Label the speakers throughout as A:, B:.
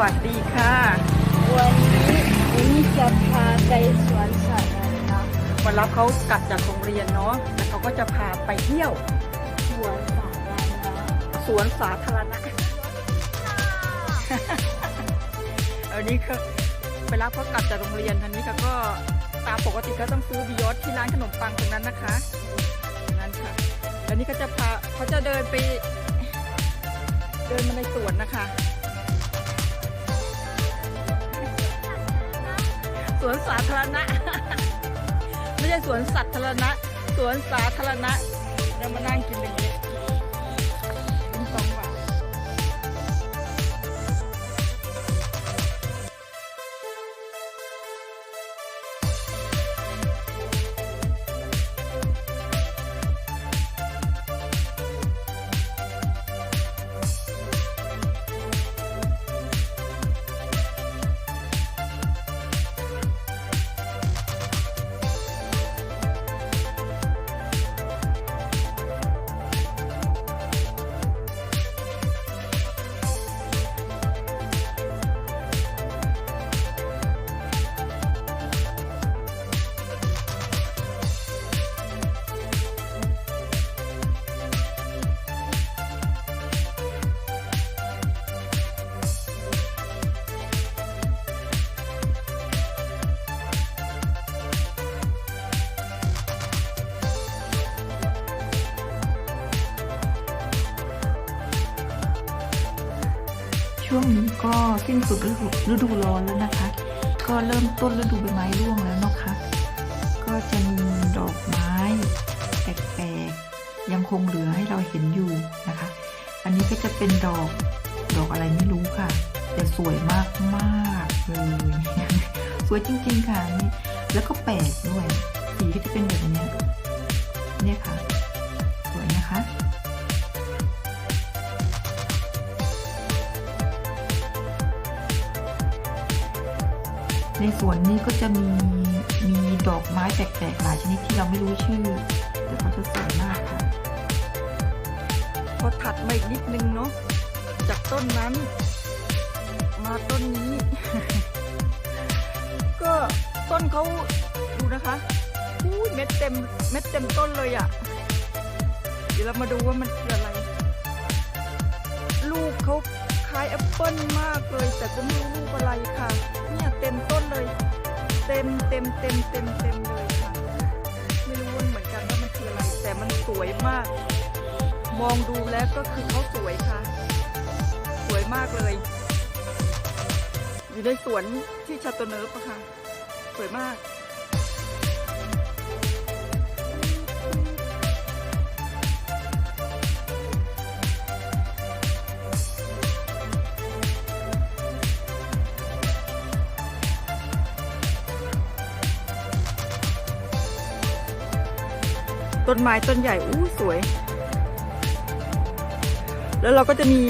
A: วัสดีค่ะ
B: วันนี้วันนี้จะพาไปสวนสัตว์นะคะ
A: วันรับเขากลับจากโรงเรียนเนาะแล้วเขาก็จะพาไปเที่ยว
B: สวนสัตว์นะคะ
A: สวนสาธารณะอันนี้ก็ไปรับเขากลับจากโรงเรียนทันนี้ก็ก็ตามปกติก็ต้องซื้อบิยอสที่ร้านขนมปังตรงนั้นนะคะนั่นค่ะแล้วนี่เขาจะพาเขาจะเดินไป เดินมาในสวนนะคะ สวนสาธารณะ ไม่ใช่สวนสัตว์ธารณะ สวนสาธารณะเรามานั่งกินอย่างนี้
C: ก็สิ้นสุดฤดูร้อนแล้วนะคะ ก็เริ่มต้นฤดูใบไม้ร่วงแล้วนะคะ ก็จะมีดอกไม้แปลกๆยังคงเหลือให้เราเห็นอยู่นะคะ อันนี้ก็จะเป็นดอกดอกอะไรไม่รู้ค่ะ แต่สวยมากมากเลยสวยจริงๆค่ะนี่แล้วก็แปลกด้วยสีก็จะเป็นแบบนี้เนี่ยค่ะสวยนะคะ ในสวนนี้ก็จะมีมีดอกไม้แปลกๆหลายชนิดที่เราไม่รู้ชื่อ แต่เขาจะสวยมากค่ะ
A: พอถัดมาอีกนิดนึงเนาะจากต้นนั้น มาต้นนี้ ก็ต้นเขาดูนะคะอู้ยเม็ดเต็มเม็ดเต็มต้นเลยอะ่ะ เดี๋ยวเรามาดูว่ามันคืออะไร ลูกเขาคล้ายแอปเปิ้ลมากเลย แต่ก็ไม่รู้ลูกอะไรค่ะ เนี่ยเต็มต้นเลย เต็มเต็มเต็มเต็มเต็มเลยค่ะไม่รู้เหมือนกันว่ามันคืออะไร แต่มันสวยมาก มองดูแล้วก็คือเขาสวยค่ะ สวยมากเลย อยู่ในสวนที่ชาโตเนิร์ฟอะค่ะ สวยมาก ต้นไม้ต้นใหญ่อู้สวย แล้วเราก็จะมี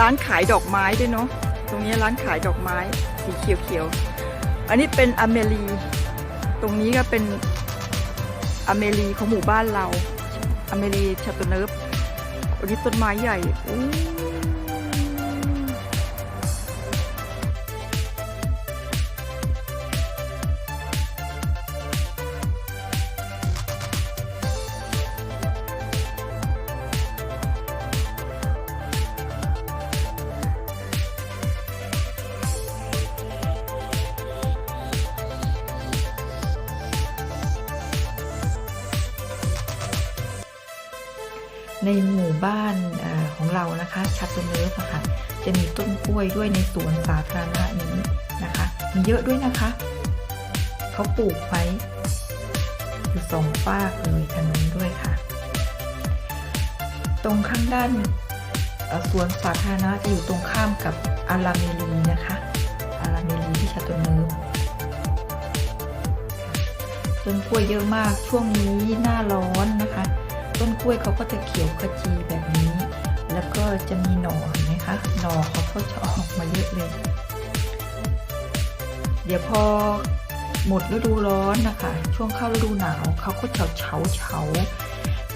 A: ร้านขายดอกไม้ด้วยเนาะตรงนี้ร้านขายดอกไม้สีเขียวๆอันนี้เป็นอเมรีตรงนี้ก็เป็นอเมรีของหมู่บ้านเราอเมรีชาตเนิร์ฟอันนี้ต้นไม้ใหญ่อู้
C: ในหมู่บ้านอของเรานะคะชัตเตอร์เนิร์ฟอค่ะจะมีต้นกล้วยด้วยในสวนสาธารณะนี้นะคะมีเยอะด้วยนะคะ เขาปลูกไว้อยู่สองฝากเลยทางนู้นด้วยค่ะ ตรงข้างด้านสวนสาธารณะจะอยู่ตรงข้ามกับอาราเมรีนะคะอาราเมรีที่ชัตเตอร์เนิร์ฟต้นกล้วยเยอะมากช่วงนี้หน้าร้อนนะคะ ต้นกล้วยเขาก็จะเขียวขจีแบบนี้ แล้วก็จะมีหน่อเห็นไหมคะหน่อเขาก็จะออกมาเยอะเลย เดี๋ยวพอหมดฤดูร้อนนะคะ ช่วงเข้าฤดูหนาวเขาก็เฉาเฉาเฉา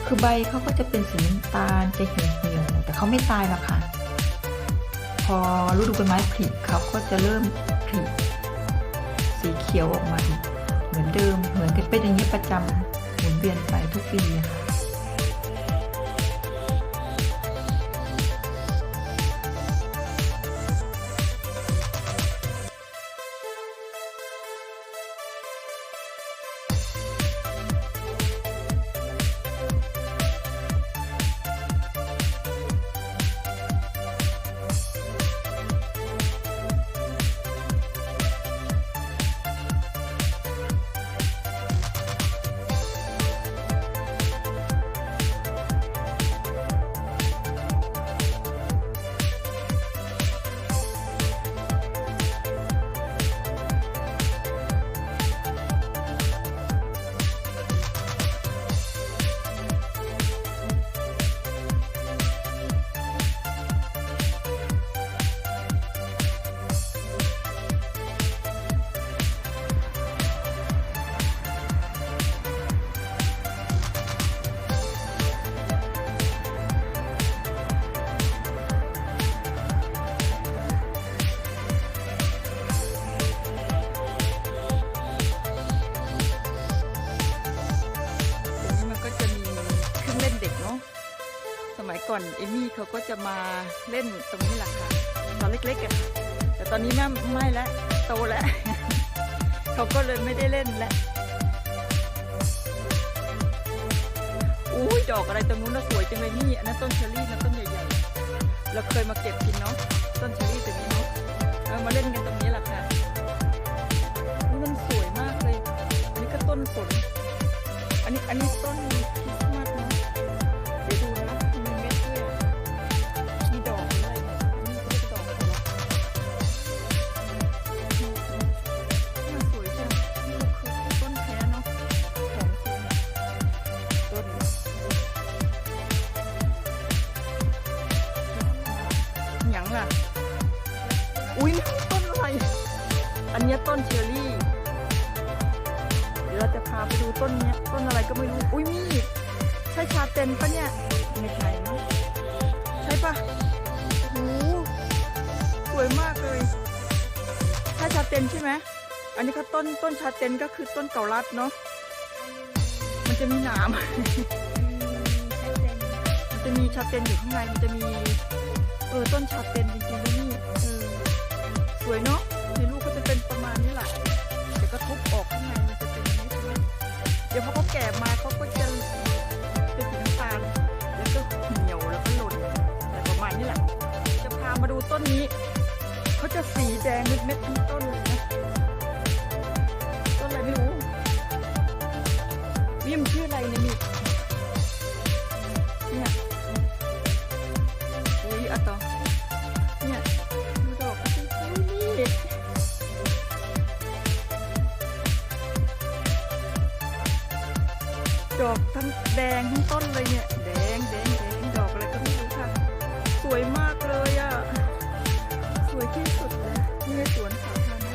C: คือใบเขาก็จะเป็นสีน้ำตาลจะเหี่ยวเหี่ยวแต่เขาไม่ตายหรอกค่ะ พอฤดูใบไม้ผลิเขาก็จะเริ่มผลิสีเขียวออกมาอีกเหมือนเดิมเหมือนกันเป็นอย่างนี้ประจำหมุนเวียนไปทุกปีอะค่ะ
A: ก่อนเอมี่เขาก็จะมาเล่นตรงนี้แหละค่ะตอนเล็กๆอะ่ะแต่ตอนนี้แม่ไม่แล้วโตแล้วเขาก็เลยไม่ได้เล่นแล้วอุ้ยดอกอะไรตรงนู้นน่ะสวยจังเลยนี่อันนั้นต้นเชอรี่นะต้นใหญ่ๆเราเคยมาเก็บกินเนาะต้นเชอรี่ตรงนี้เนาะเอามาเล่นกันตรงนี้แหละค่ะมันสวยมากเลย อันนี้ก็ต้นสนอันนี้อันนี้ต้น ดูต้นเนี้ยต้นอะไรก็ไม่รู้ อุ้ยมีดใช่ชาเต็นปะเนี่ยไม่ใช่เนอะใช่ปะโอ้สวยมากเลยใช่ชาเต็นใช่ไหมอันนี้ก็ต้นต้นชาเต็นก็คือต้นเกาลัดเนาะมันจะมีหนามมันจะมีชาเต็นอยู่ข้างในมันจะมีเออต้นชาเต็นจริงๆด้วยนี่เออสวยเนาะในลูกก็จะเป็นประมาณนี้แหละเดี๋ยวก็ทุบออกข้างใน ดี๋ยวพอเขาแก่มาเขาก็จะเป็นสีน้ำตาลแล้วก็เหนียวแล้วก็หล่นอะไรประมาณนี้แหละจะพามาดูต้นนี้เขาจะสีแดงเม็ดๆทั้งต้นเลยนะ ทั้งต้นเลยเนี่ยแดงแดงแดงดอกอะไรก็ไม่รู้ค่ะ สวยมากเลยอะ สวยที่สุดเลยนี่สวนสาธารณะ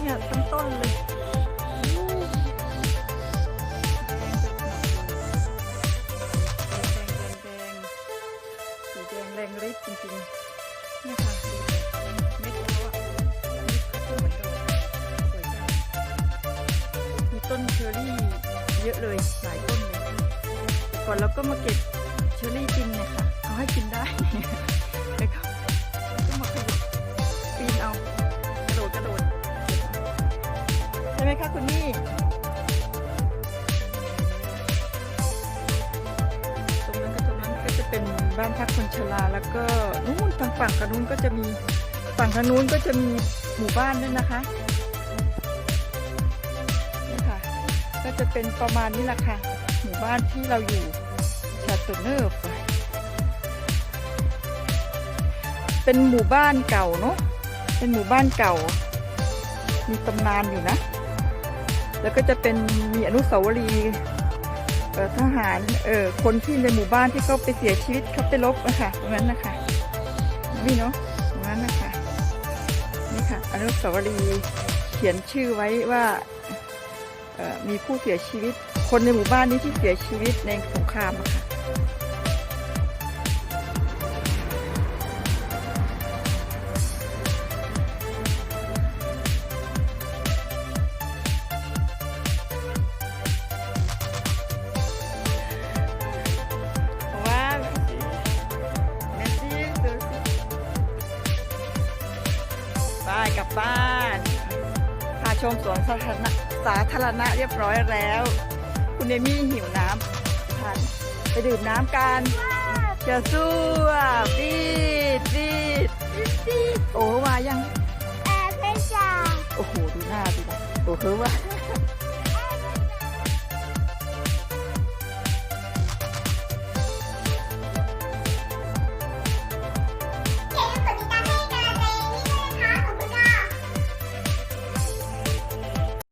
A: เนี่ยทั้งต้นเลยแดงแดงแดงสีแดงแรงฤทธิ์จริงๆเนี่ยค่ะเม็ดเขาอะเม็ดเขาก็เหมือนดอกสวยจังมีต้นเชอร์รี่เยอะเลย อนเราก็มาเก็บเชอร์รี่กินเนี่ยค่ะเขาให้กินได้แล้วก็ก็มาขยับปีนเอากระโดดกระโดดใช่ไหมคะคุณนี่ตรงนั้นก็ตรงนั้นก็จะเป็นบ้านพักคนชราแล้วก็นู้นทางฝั่งกันนู้นก็จะมีฝั่งทางนู้นก็จะมีหมู่บ้านด้วยนะคะนี่ค่ะ ก็จะเป็นประมาณนี้แหละค่ะ หมู่บ้านที่เราอยู่ ชาตูเนอร์ฟเป็นหมู่บ้านเก่าเนาะ เป็นหมู่บ้านเก่า มีตำนานอยู่นะ แล้วก็จะเป็นมีอนุสาวรีย์ทหาร เออคนที่ในหมู่บ้านที่เขาไปเสียชีวิตเขาไปรบนะคะตรงนั้นนะคะนี่เนาะตรงนั้นนะคะนี่ค่ะอนุสาวรีย์เขียนชื่อไว้ว่าออมีผู้เสียชีวิต คนในหมู่บ้านนี้ที่เสียชีวิตในสงครามอะค่ะ ไปกลับบ้านพาชมสวนสาธารณะสาธารณะเรียบร้อยแล้ว คุณเอมี่หิวน้ำ ไปดื่มน้ำกันเจะสู้อะปีดปีดโอ้มายัง
B: แอบไม่จ่า
A: โอ้โห ดูหน้าดิโอ้โหว่า